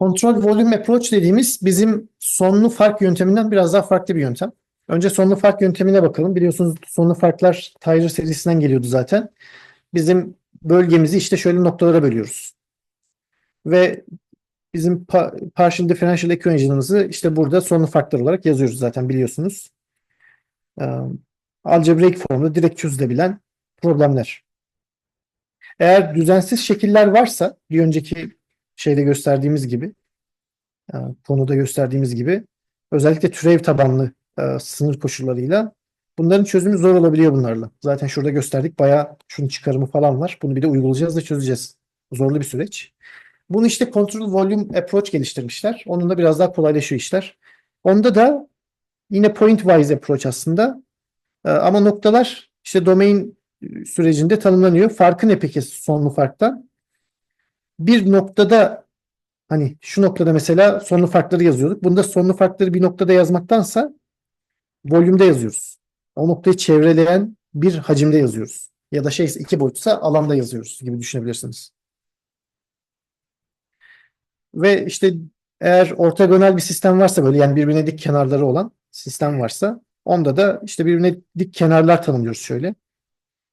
Control Volume Approach dediğimiz bizim sonlu fark yönteminden biraz daha farklı bir yöntem. Önce sonlu fark yöntemine bakalım. Biliyorsunuz sonlu farklar Tyler serisinden geliyordu zaten. Bizim bölgemizi işte şöyle noktalara bölüyoruz. Ve bizim pa partial differential equation'ımızı işte burada sonlu farklar olarak yazıyoruz zaten biliyorsunuz. Ee, formda direkt çözülebilen problemler. Eğer düzensiz şekiller varsa bir önceki şeyde gösterdiğimiz gibi e, konuda gösterdiğimiz gibi özellikle türev tabanlı e, sınır koşullarıyla bunların çözümü zor olabiliyor bunlarla. Zaten şurada gösterdik bayağı şunun çıkarımı falan var. Bunu bir de uygulayacağız da çözeceğiz. Zorlu bir süreç. Bunu işte Control Volume Approach geliştirmişler. Onun da biraz daha kolaylaşıyor işler. Onda da yine point wise approach aslında. E, ama noktalar işte domain sürecinde tanımlanıyor. Farkı ne peki sonlu farktan? Bir noktada hani şu noktada mesela sonlu farkları yazıyorduk. Bunda sonlu farkları bir noktada yazmaktansa volümde yazıyoruz. O noktayı çevreleyen bir hacimde yazıyoruz. Ya da şey iki boyutsa alanda yazıyoruz gibi düşünebilirsiniz. Ve işte eğer ortogonal bir sistem varsa böyle yani birbirine dik kenarları olan sistem varsa onda da işte birbirine dik kenarlar tanımlıyoruz şöyle.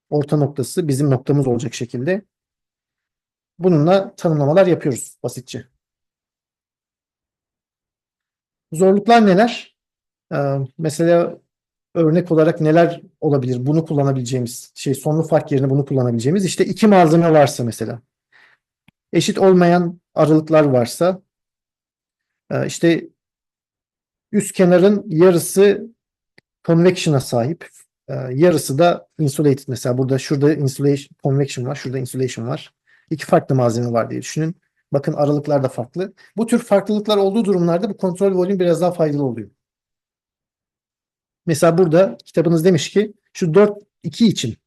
Orta noktası bizim noktamız olacak şekilde. Bununla tanımlamalar yapıyoruz basitçe. Zorluklar neler? Ee, mesela örnek olarak neler olabilir? Bunu kullanabileceğimiz şey sonlu fark yerine bunu kullanabileceğimiz işte iki malzeme varsa mesela eşit olmayan aralıklar varsa e, işte üst kenarın yarısı convection'a sahip e, yarısı da insulated mesela burada şurada insulation convection var şurada insulation var iki farklı malzeme var diye düşünün. Bakın aralıklar da farklı. Bu tür farklılıklar olduğu durumlarda bu kontrol volüm biraz daha faydalı oluyor. Mesela burada kitabınız demiş ki şu 4 2 için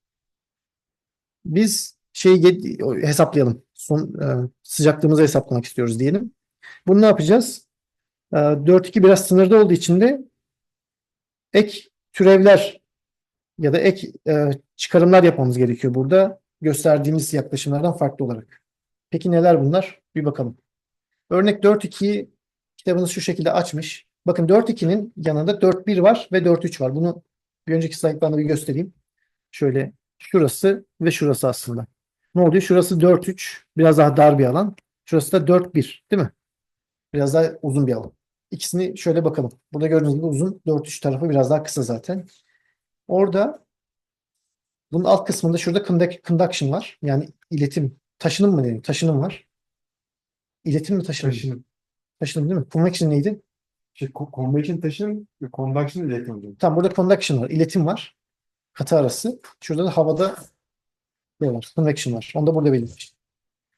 biz şeyi hesaplayalım. Son e, sıcaklığımızı hesaplamak istiyoruz diyelim. Bunu ne yapacağız? E, 4-2 biraz sınırda olduğu için de ek türevler ya da ek e, çıkarımlar yapmamız gerekiyor burada gösterdiğimiz yaklaşımlardan farklı olarak. Peki neler bunlar? Bir bakalım. Örnek 4-2'yi kitabınız şu şekilde açmış. Bakın 4-2'nin yanında 4-1 var ve 4-3 var. Bunu bir önceki slaytlarda bir göstereyim. Şöyle şurası ve şurası aslında. Ne oluyor? Şurası 4-3. Biraz daha dar bir alan. Şurası da 4-1. Değil mi? Biraz daha uzun bir alan. İkisini şöyle bakalım. Burada gördüğünüz gibi uzun. 4-3 tarafı biraz daha kısa zaten. Orada bunun alt kısmında şurada conduction var. Yani iletim. Taşınım mı diyelim? Taşınım var. İletim mi taşınım? Taşınım. Taşınım değil mi? Convection neydi? Şey, co- convection taşım ve conduction iletim. Tamam burada conduction var. İletim var. Katı arası. Şurada da havada ne var? Convection var. Onu da burada belirtmiş.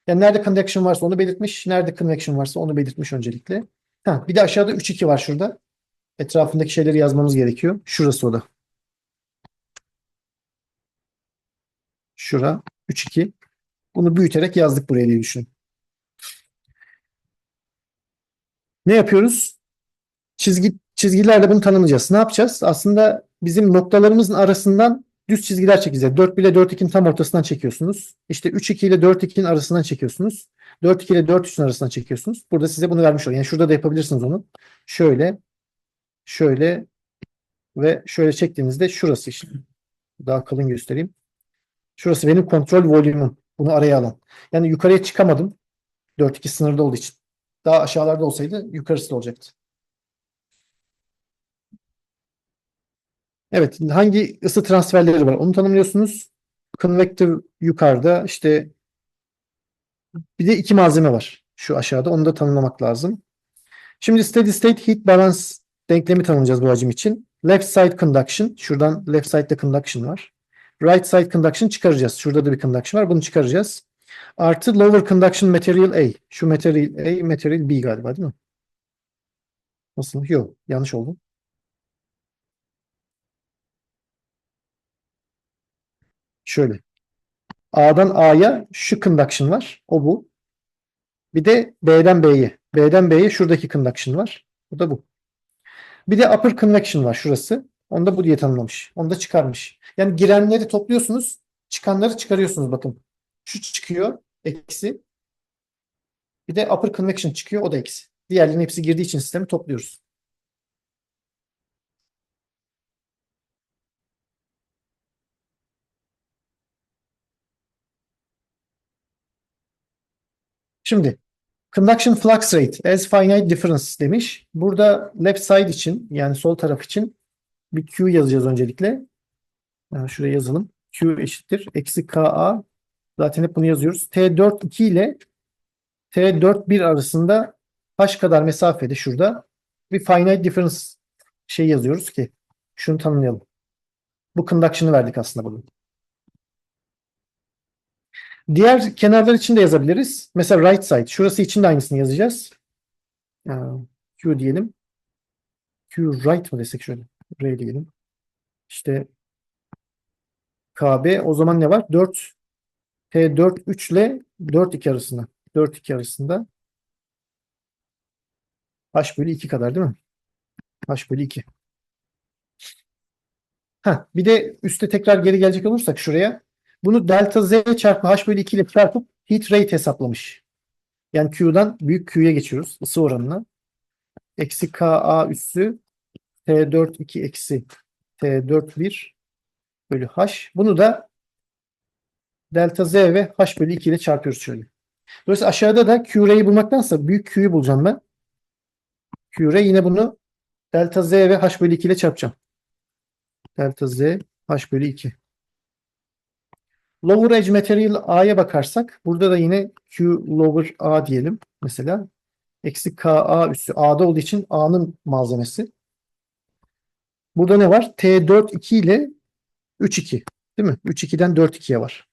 Yani nerede convection varsa onu belirtmiş. Nerede convection varsa onu belirtmiş öncelikle. Ha, bir de aşağıda 3-2 var şurada. Etrafındaki şeyleri yazmamız gerekiyor. Şurası o da. Şura 3-2. Bunu büyüterek yazdık buraya diye düşünün. Ne yapıyoruz? Çizgi çizgilerle bunu tanımlayacağız. Ne yapacağız? Aslında bizim noktalarımızın arasından düz çizgiler çekeceğiz. 4 ile 4-2'nin tam ortasından çekiyorsunuz. İşte 3-2 ile 4-2'nin arasından çekiyorsunuz. 4-2 ile 4-3'ün arasından çekiyorsunuz. Burada size bunu vermiş oluyor. Yani şurada da yapabilirsiniz onu. Şöyle, şöyle ve şöyle çektiğinizde şurası işte. Daha kalın göstereyim. Şurası benim kontrol volümüm. Bunu araya alan. Yani yukarıya çıkamadım. 4-2 sınırda olduğu için. Daha aşağılarda olsaydı yukarısı da olacaktı. Evet, hangi ısı transferleri var? Onu tanımlıyorsunuz. Convective yukarıda, işte bir de iki malzeme var şu aşağıda. Onu da tanımlamak lazım. Şimdi steady state heat balance denklemi tanımlayacağız bu hacim için. Left side conduction, şuradan left side'de conduction var. Right side conduction çıkaracağız. Şurada da bir conduction var. Bunu çıkaracağız. Artı lower conduction material A. Şu material A, material B galiba değil mi? Nasıl? Yok, yanlış oldu. Şöyle. A'dan A'ya şu conduction var. O bu. Bir de B'den B'ye. B'den B'ye şuradaki conduction var. Bu da bu. Bir de upper convection var şurası. Onu da bu diye tanımlamış. Onu da çıkarmış. Yani girenleri topluyorsunuz. Çıkanları çıkarıyorsunuz bakın. Şu çıkıyor. Eksi. Bir de upper convection çıkıyor. O da eksi. Diğerlerinin hepsi girdiği için sistemi topluyoruz. Şimdi conduction flux rate as finite difference demiş. Burada left side için yani sol taraf için bir Q yazacağız öncelikle. Yani şuraya yazalım. Q eşittir. Eksi KA. Zaten hep bunu yazıyoruz. T4 2 ile T4 1 arasında h kadar mesafede şurada bir finite difference şey yazıyoruz ki şunu tanımlayalım. Bu conduction'ı verdik aslında bunu. Diğer kenarlar için de yazabiliriz. Mesela right side. Şurası için de aynısını yazacağız. Q diyelim. Q right mı desek şöyle. R diyelim. İşte KB o zaman ne var? 4 T4 3 ile 4 2 arasında. 4 2 arasında H bölü 2 kadar değil mi? H bölü 2. Heh, bir de üste tekrar geri gelecek olursak şuraya. Bunu delta Z çarpı H bölü 2 ile çarpıp heat rate hesaplamış. Yani Q'dan büyük Q'ya geçiyoruz ısı oranına. Eksi KA üssü T4 2 eksi T4 1 bölü H. Bunu da delta Z ve H bölü 2 ile çarpıyoruz şöyle. Dolayısıyla aşağıda da Q ray'i bulmaktansa büyük Q'yu bulacağım ben. Q ray yine bunu delta Z ve H bölü 2 ile çarpacağım. Delta Z H bölü 2. Lower edge material A'ya bakarsak burada da yine Q lower A diyelim mesela. Eksi KA üssü A'da olduğu için A'nın malzemesi. Burada ne var? T4 2 ile 3 2 değil mi? 3 2'den 4 2'ye var.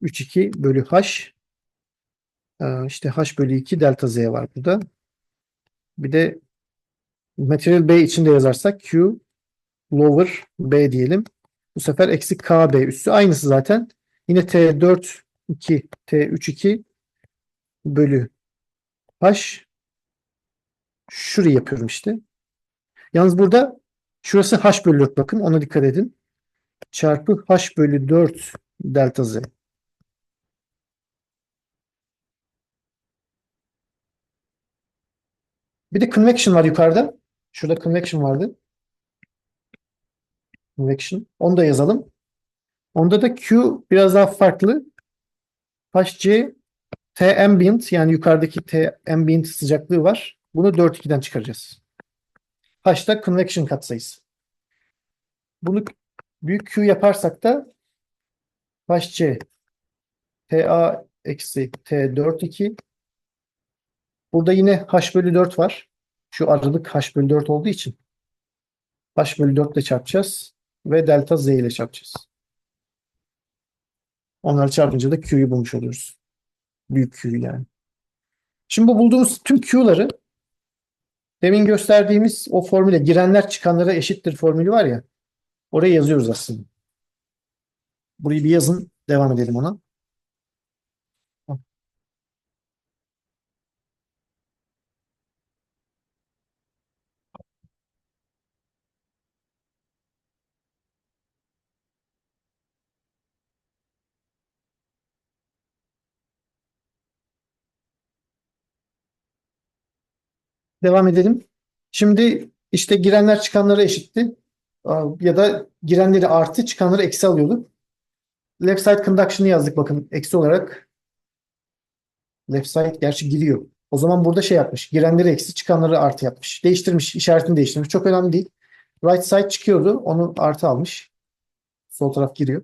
3 2 bölü H Ee, işte H bölü 2 delta Z var burada. Bir de material B için de yazarsak Q lower B diyelim. Bu sefer eksi KB üssü aynısı zaten. Yine T4 2 T3 2 bölü H şurayı yapıyorum işte. Yalnız burada şurası H bölü 4 bakın ona dikkat edin. Çarpı H bölü 4 delta Z. Bir de convection var yukarıda. Şurada convection vardı. Convection. Onu da yazalım. Onda da Q biraz daha farklı. HC T ambient yani yukarıdaki T ambient sıcaklığı var. Bunu 4-2'den çıkaracağız. H da convection katsayısı. Bunu büyük Q yaparsak da HC TA eksi T4-2 Burada yine H bölü 4 var. Şu aralık H bölü 4 olduğu için H bölü 4 ile çarpacağız ve delta Z ile çarpacağız. Onları çarpınca da Q'yu bulmuş oluyoruz. Büyük Q'yu yani. Şimdi bu bulduğumuz tüm Q'ları demin gösterdiğimiz o formüle girenler çıkanlara eşittir formülü var ya oraya yazıyoruz aslında. Burayı bir yazın devam edelim ona. Devam edelim. Şimdi işte girenler çıkanlara eşitti. Ya da girenleri artı çıkanları eksi alıyorduk. Left side conduction'ı yazdık bakın eksi olarak. Left side gerçi giriyor. O zaman burada şey yapmış. Girenleri eksi çıkanları artı yapmış. Değiştirmiş. işaretini değiştirmiş. Çok önemli değil. Right side çıkıyordu. Onu artı almış. Sol taraf giriyor.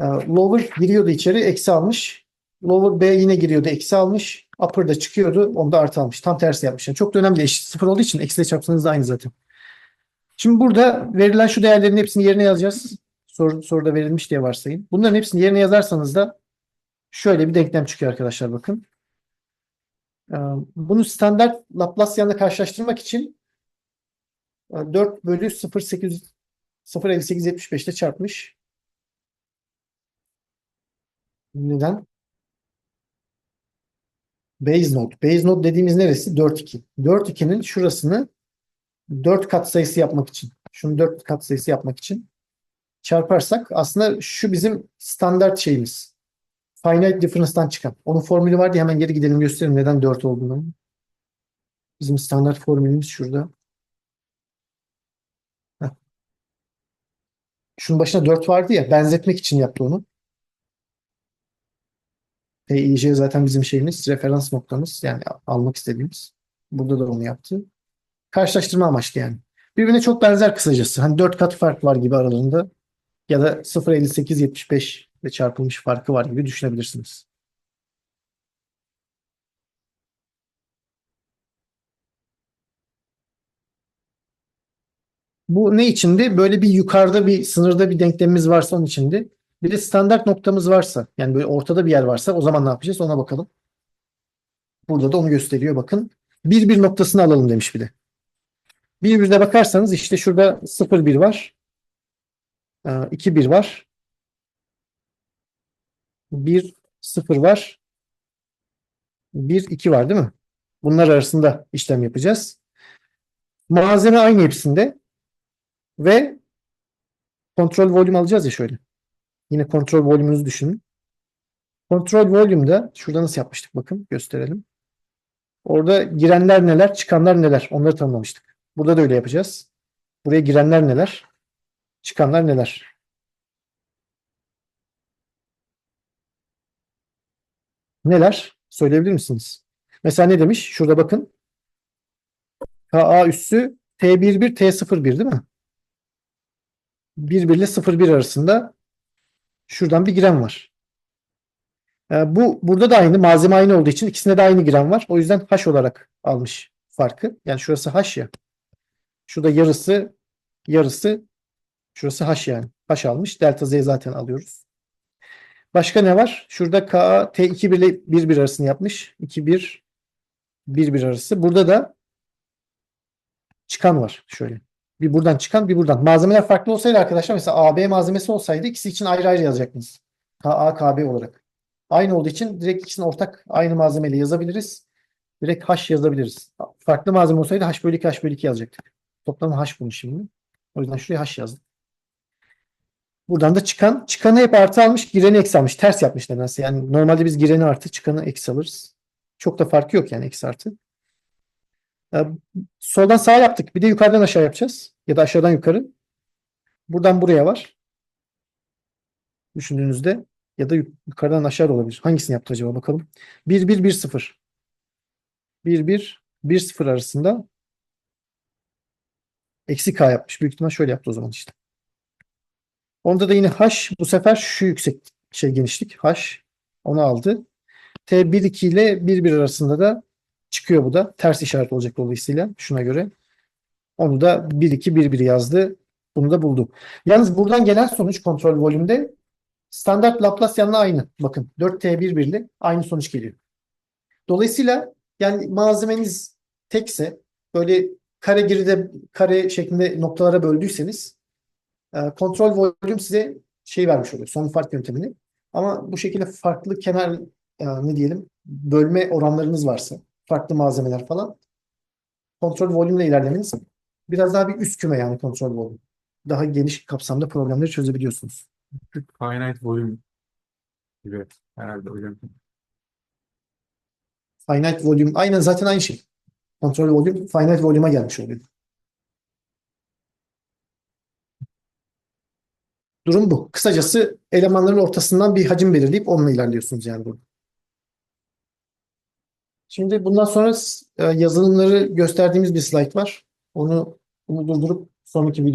Lower giriyordu içeri. Eksi almış. Lower B yine giriyordu. Eksi almış. Upper'da çıkıyordu. Onu da artı almış. Tam tersi yapmış. Yani çok da önemli. Eşit sıfır olduğu için eksiyle çarpsanız da aynı zaten. Şimdi burada verilen şu değerlerin hepsini yerine yazacağız. Soru, soruda verilmiş diye varsayın. Bunların hepsini yerine yazarsanız da şöyle bir denklem çıkıyor arkadaşlar bakın. Ee, Bunu standart Laplacian'la karşılaştırmak için 4 bölü 0,8 0,5875 ile çarpmış. Neden? Base node. Base node dediğimiz neresi? 4 2. 4 2'nin şurasını 4 katsayısı yapmak için. Şunu 4 katsayısı yapmak için çarparsak aslında şu bizim standart şeyimiz. finite difference'tan çıkan. Onun formülü vardı. Hemen geri gidelim göstereyim neden 4 olduğunu. Bizim standart formülümüz şurada. Heh. Şunun başına 4 vardı ya benzetmek için yaptı onu. PIJ zaten bizim şeyimiz, referans noktamız yani almak istediğimiz. Burada da onu yaptı. Karşılaştırma amaçlı yani. Birbirine çok benzer kısacası. Hani 4 kat fark var gibi aralarında ya da 0.58-75 ile çarpılmış farkı var gibi düşünebilirsiniz. Bu ne içindi? Böyle bir yukarıda bir sınırda bir denklemimiz varsa onun içindi. Bir de standart noktamız varsa yani böyle ortada bir yer varsa o zaman ne yapacağız ona bakalım. Burada da onu gösteriyor bakın. Bir bir noktasını alalım demiş bir de. Bir birde bakarsanız işte şurada 0 1 var. 2 1 var. 1 0 var. 1 2 var değil mi? Bunlar arasında işlem yapacağız. Malzeme aynı hepsinde. Ve kontrol volüm alacağız ya şöyle. Yine kontrol volümünüzü düşünün. Kontrol volümde şurada nasıl yapmıştık bakın gösterelim. Orada girenler neler, çıkanlar neler onları tanımlamıştık. Burada da öyle yapacağız. Buraya girenler neler, çıkanlar neler. Neler? Söyleyebilir misiniz? Mesela ne demiş? Şurada bakın. KA üssü T11 T01 değil mi? 1 ile 01 arasında şuradan bir giren var. Ee, bu burada da aynı malzeme aynı olduğu için ikisinde de aynı giren var. O yüzden H olarak almış farkı. Yani şurası H ya. Şurada yarısı yarısı şurası H yani. H almış. Delta Z zaten alıyoruz. Başka ne var? Şurada K T2 ile 1 1 arasını yapmış. 2 1 1 1 arası. Burada da çıkan var şöyle. Bir buradan çıkan bir buradan. Malzemeler farklı olsaydı arkadaşlar mesela AB malzemesi olsaydı ikisi için ayrı ayrı yazacaktınız. KA KB olarak. Aynı olduğu için direkt ikisini ortak aynı malzemeyle yazabiliriz. Direkt H yazabiliriz. Farklı malzeme olsaydı H bölü 2 H bölü 2 yazacaktık. Toplamı H bunu şimdi. O yüzden şuraya H yazdım. Buradan da çıkan. Çıkanı hep artı almış. Gireni eksi almış. Ters yapmış nedense. Yani normalde biz gireni artı çıkanı eksi alırız. Çok da farkı yok yani eksi artı. Ee, soldan sağa yaptık. Bir de yukarıdan aşağı yapacağız. Ya da aşağıdan yukarı. Buradan buraya var. Düşündüğünüzde ya da yukarıdan aşağı da olabilir. Hangisini yaptı acaba bakalım. 1 1 1 0. 1 1 1 0 arasında eksi k yapmış. Büyük ihtimal şöyle yaptı o zaman işte. Onda da yine h bu sefer şu yüksek şey genişlik h onu aldı. T1 2 ile 1 1 arasında da çıkıyor bu da. Ters işaret olacak dolayısıyla şuna göre. Onu da 1 2 1 1 yazdı. Bunu da buldu. Yalnız buradan gelen sonuç kontrol volümde standart Laplacian'la aynı. Bakın 4T1 ile aynı sonuç geliyor. Dolayısıyla yani malzemeniz tekse böyle kare geride kare şeklinde noktalara böldüyseniz e, kontrol volüm size şey vermiş oluyor. Son fark yöntemini. Ama bu şekilde farklı kenar e, ne diyelim bölme oranlarınız varsa farklı malzemeler falan kontrol volümle ilerlemeniz biraz daha bir üst küme yani kontrol volüm. Daha geniş kapsamda problemleri çözebiliyorsunuz. Finite volume gibi herhalde hocam. Finite volüm aynen zaten aynı şey. Kontrol volüm finite volüme gelmiş oluyor. Durum bu. Kısacası elemanların ortasından bir hacim belirleyip onunla ilerliyorsunuz yani burada. Şimdi bundan sonra e, yazılımları gösterdiğimiz bir slide var. Onu, onu durdurup sonraki video